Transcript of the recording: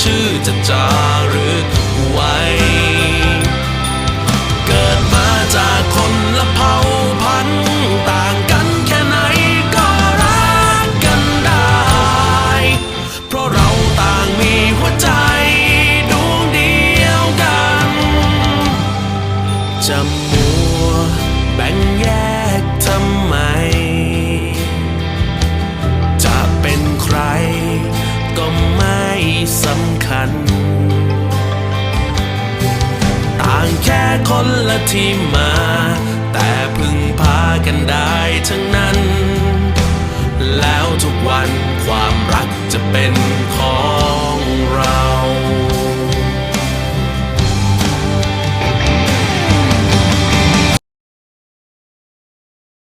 ชื่อจะจารึกไว้ เกิดมาจากคนละเผ่าพันธุ์ต่างกันแค่ไหนก็รักกันได้ เพราะเราต่างมีหัวใจดวงเดียวกันจะมัวแบ่งแยกทำไม คนละที่มา แต่พึ่งพากันได้ทั้งนั้น แล้วทุกวันความรักจะเป็นของ